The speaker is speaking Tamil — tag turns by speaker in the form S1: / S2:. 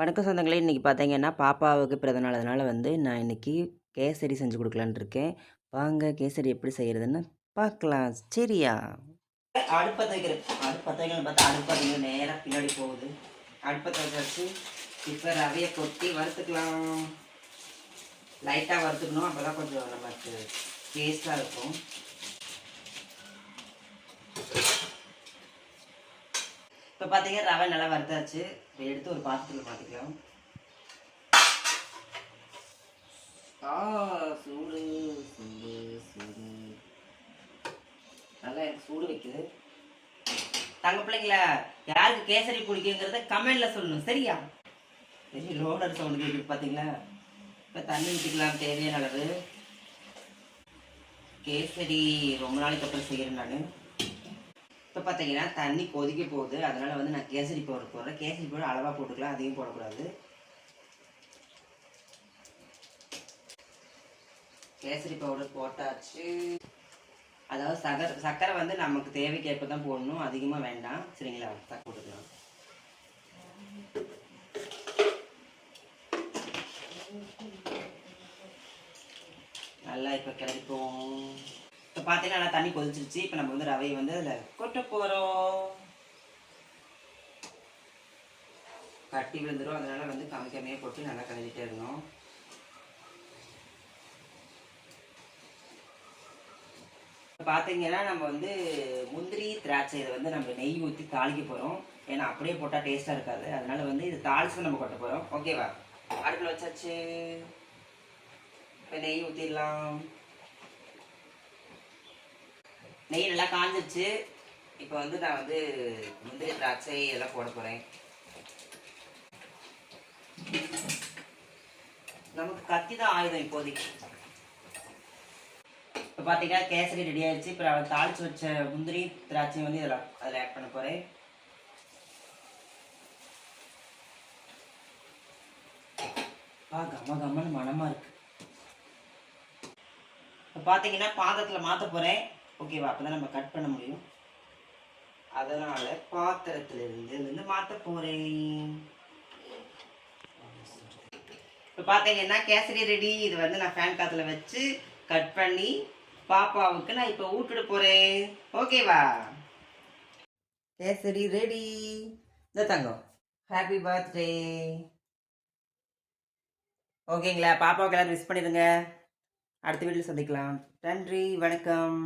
S1: வணக்கம் சொந்தங்களே. இன்றைக்கி பார்த்தீங்கன்னா பாப்பாவுக்கு பிறந்தநாள் அதனால் வந்து நான் இன்றைக்கி கேசரி செஞ்சு கொடுக்கலான்னு இருக்கேன். வாங்க கேசரி எப்படி செய்கிறதுன்னு பார்க்கலாம் சரியா? அடுப்பத்தை வைக்கிறேன் அடுப்பத்தை வைக்கணும் பார்த்தா அடுப்பத்தை நேராக பின்னாடி போகுது. அடுப்பத்தை வச்சு இப்போ ரவையை கொட்டி வறுத்துக்கலாம். லைட்டாக வறுத்துக்கணும். அப்போ தான் கொஞ்சம் நமக்கு டேஸ்ட்டாக இருக்கும். இப்போ பார்த்தீங்கன்னா ரவை நல்லா வறுத்தாச்சு. இப்போ எடுத்து ஒரு பாத்திரத்தில் பார்த்துக்கலாம் ஆ சூடு சூடு சூடு. நல்லா எனக்கு சூடு வைக்குது. தங்க பிள்ளைங்களா யாருக்கு கேசரி பிடிக்குங்கிறத கமெண்ட்ல சொல்லணும். சரியா? சரி லோடர் சவுண்டு கேட்டு பார்த்தீங்களா இப்போ தண்ணி ஊற்றிக்கலாம் தேவையான அளவு. கேசரி ரொம்ப நாளைக்கு அப்புறம் செய்கிறேன் நான். இப்போ பார்த்தீங்கன்னா தண்ணி கொதிக்க போகுது. அதனால் வந்து நான் கேசரி பவுடர் போடுறேன். கேசரி பவுடர் அளவாக போட்டுக்கலாம். அதையும் போடக்கூடாது. கேசரி பவுடர் போட்டாச்சு. அதாவது சகர் சர்க்கரை வந்து நமக்கு தேவைக்கேற்ப தான் போடணும். அதிகமாக வேண்டாம். சரிங்களா? சக்கரை போட்டுக்கலாம். நல்லா இப்போ கிடைக்கும் பார்த்தீங்கன்னா நல்லா தண்ணி கொதிச்சிருச்சு. இப்போ நம்ம வந்து ரவையை வந்து அதில் கொட்ட போகிறோம் கட்டி விழுந்துடும் அதனால் வந்து கம்மி கம்மியாக போட்டு நல்லா கலந்துட்டே இருந்தோம். பார்த்தீங்கன்னா நம்ம வந்து முந்திரி திராட்சை இதை வந்து நம்ம நெய் ஊற்றி தாளிக்க போகிறோம் ஏன்னா அப்படியே போட்டால் டேஸ்ட்டாக இருக்காது. அதனால வந்து இது தாளிச்சு நம்ம கொட்ட போகிறோம் ஓகேவா அடுப்பில் வச்சாச்சு. இப்போ நெய் ஊற்றிடலாம் நெய் நல்லா காஞ்சிருச்சு. இப்போ வந்து நான் வந்து முந்திரி திராட்சை இதெல்லாம் போட போகிறேன் நமக்கு கத்தி தான் ஆயுதம் இப்போதைக்கு. இப்போ பார்த்தீங்கன்னா கேசரி ரெடி ஆயிடுச்சு இப்போ அவன் தாளிச்சு வச்ச முந்திரி திராட்சை வந்து இதில் அதில் ஆட் பண்ண போகிறேன் ஆ கம்ம கம்மன்னு மனமாக இருக்கு. இப்போ பார்த்தீங்கன்னா பாதத்தில் மாற்ற போகிறேன் ஓகேவா அப்போ தான் நம்ம கட் பண்ண முடியும். அதனால் பாத்திரத்திலிருந்து வந்து மாற்ற போகிறேன் இப்போ பார்த்தீங்கன்னா கேசரி ரெடி இது வந்து நான் ஃபேன் காத்தில் வச்சு கட் பண்ணி பாப்பாவுக்கு நான் இப்போ ஊட்டிட போகிறேன் ஓகேவா கேசரி ரெடி இந்த தங்கம். ஹாப்பி பர்த்டே ஓகேங்களா பாப்பாவுக்கு எல்லோரும் மிஸ் பண்ணிடுங்க. அடுத்த வீட்டில் சந்திக்கலாம். நன்றி வணக்கம்.